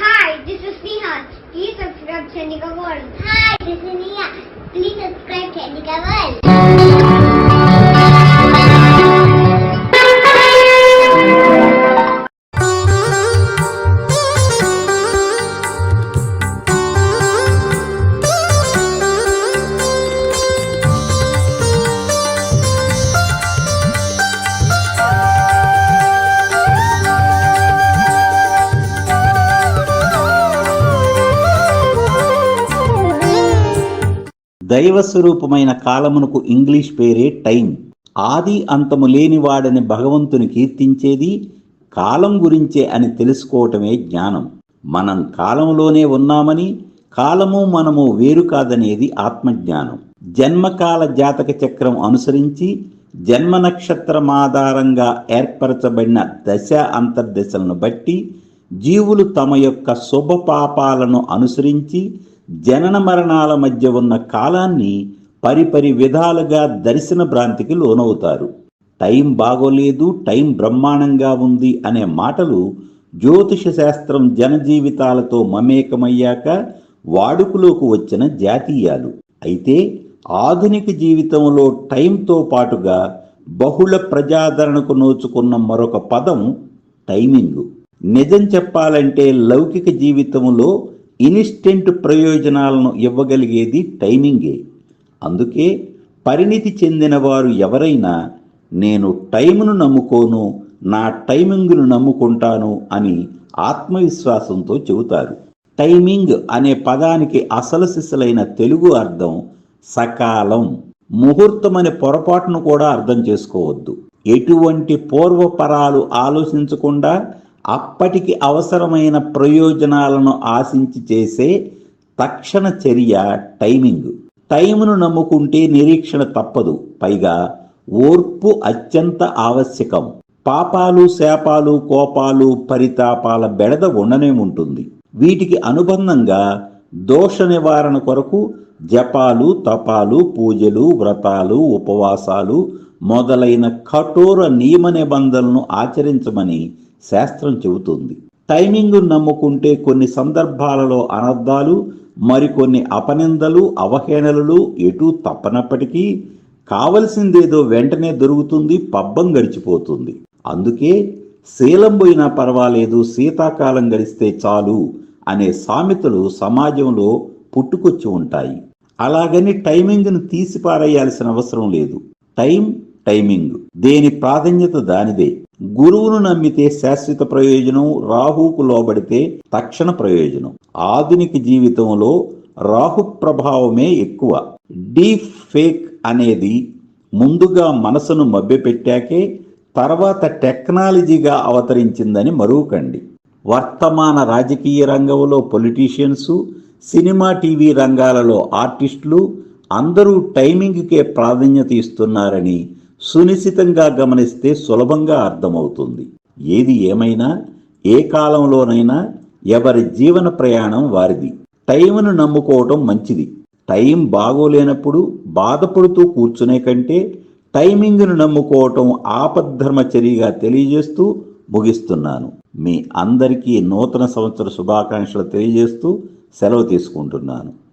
Hi, this is Neha. Please subscribe Chandika World. Hi, this is Neha. Please subscribe Chandika World. దైవ స్వరూపమైన కాలమునకు English పేరే time ఆది అంతము లేనివాడని భగవంతుని కీర్తించేది కాలం గురించే అని తెలుసుకోవటమే జ్ఞానం. మనం కాలంలోనే ఉన్నామని కాలము మనము వేరు కాదనేది ఆత్మజ్ఞానం. జన్మకాల జాతక చక్రం అనుసరించి జన్మ నక్షత్రం ఆధారంగా ఏర్పరచబడిన దశ అంతర్దశలను బట్టి జీవులు తమ యొక్క శుభ పాపాలను అనుసరించి జనన మరణాల మధ్య ఉన్న కాలాన్ని పరిపరి విధాలుగా దర్శన భ్రాంతికి లోనవుతారు. టైం బాగోలేదు టైం బ్రహ్మాండంగా ఉంది అనే మాటలు జ్యోతిష శాస్త్రం జనజీవితాలతో మమేకమయ్యాక వాడుకలోకి వచ్చిన జాతీయాలు. అయితే ఆధునిక జీవితంలో టైంతో పాటుగా బహుళ ప్రజాదరణకు నోచుకున్న మరొక పదం టైమింగ్. నిజం చెప్పాలంటే లౌకిక జీవితంలో ఇన్స్టెంట్ ప్రయోజనాలను ఇవ్వగలిగేది టైమింగే. అందుకే పరిణితి చెందిన వారు ఎవరైనా నేను టైమును నమ్ముకోను నా టైమింగ్ను నమ్ముకుంటాను అని ఆత్మవిశ్వాసంతో చెబుతారు. టైమింగ్ అనే పదానికి అసలు సిసలైన తెలుగు అర్థం సకాలం. ముహూర్తం అనే పొరపాటును కూడా అర్థం చేసుకోవద్దు. ఎటువంటి పూర్వపరాలు ఆలోచించకుండా అప్పటికి అవసరమైన ప్రయోజనాలను ఆశించి చేసే తక్షణ చర్య టైమింగ్. టైమును నమ్ముకుంటే నిరీక్షణ తప్పదు. పైగా ఓర్పు అత్యంత ఆవశ్యకం. పాపాలు శాపాలు కోపాలు పరితాపాల బెడద ఉండనే ఉంటుంది. వీటికి అనుబంధంగా దోష నివారణ కొరకు జపాలు తపాలు పూజలు వ్రతాలు ఉపవాసాలు మొదలైన కఠోర నియమ నిబంధనలను ఆచరించమని శాస్త్రం చెబుతుంది. టైమింగ్ నమ్ముకుంటే కొన్ని సందర్భాలలో అనర్థాలు మరికొన్ని అపనిందలు అవహేళనలు ఎటూ తప్పనప్పటికీ కావలసిందేదో వెంటనే దొరుకుతుంది పబ్బం గడిచిపోతుంది. అందుకే శీలం పోయినా పర్వాలేదు శీతాకాలం గడిస్తే చాలు అనే సామెతలు సమాజంలో పుట్టుకొచ్చి ఉంటాయి. అలాగని టైమింగ్ను తీసిపారేయాల్సిన అవసరం లేదు. Time timing. దేని ప్రాధాన్యత దానిదే. గురువును నమ్మితే శాశ్వత ప్రయోజనం రాహుకు లోబడితే తక్షణ ప్రయోజనం. ఆధునిక జీవితంలో రాహు ప్రభావమే ఎక్కువ. డీప్ ఫేక్ అనేది ముందుగా మనసును మభ్యపెట్టాకే తర్వాత టెక్నాలజీగా అవతరించిందని మరువకండి. వర్తమాన రాజకీయ రంగంలో పొలిటీషియన్స్ సినిమా టీవీ రంగాలలో ఆర్టిస్టులు అందరూ టైమింగ్కే ప్రాధాన్యత ఇస్తున్నారని సునిశ్చితంగా గమనిస్తే సులభంగా అర్థమవుతుంది. ఏది ఏమైనా ఏ కాలంలోనైనా ఎవరి జీవన ప్రయాణం వారిది. టైంను నమ్ముకోవటం మంచిది. టైం బాగోలేనప్పుడు బాధపడుతూ కూర్చునే కంటే టైమింగ్ను నమ్ముకోవటం ఆపద్ధర్మచర్యగా తెలియజేస్తూ ముగిస్తున్నాను. మీ అందరికీ నూతన సంవత్సర శుభాకాంక్షలు తెలియజేస్తూ సెలవు తీసుకుంటున్నాను.